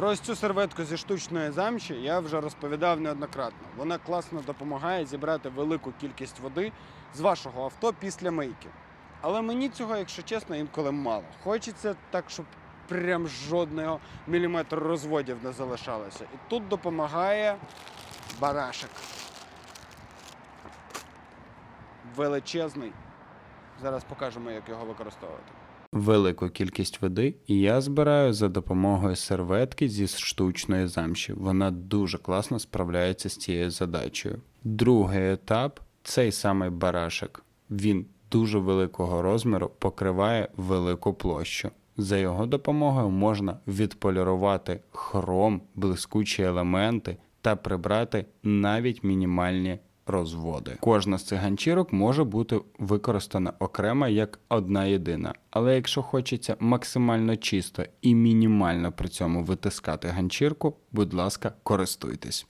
Про ось цю серветку зі штучної замші я вже розповідав неоднократно. Вона класно допомагає зібрати велику кількість води з вашого авто після мийки. Але мені цього, якщо чесно, інколи мало. Хочеться так, щоб прям жодного міліметру розводів не залишалося. І тут допомагає барашек. Величезний. Зараз покажемо, як його використовувати. Велику кількість води я збираю за допомогою серветки зі штучної замші. Вона дуже класно справляється з цією задачею. Другий етап цей самий барашек. Він дуже великого розміру покриває велику площу. За його допомогою можна відполірувати хром, блискучі елементи та прибрати навіть мінімальні розводи. Кожна з цих ганчірок може бути використана окремо як одна єдина. Але якщо хочеться максимально чисто і мінімально при цьому витискати ганчірку, будь ласка, користуйтесь.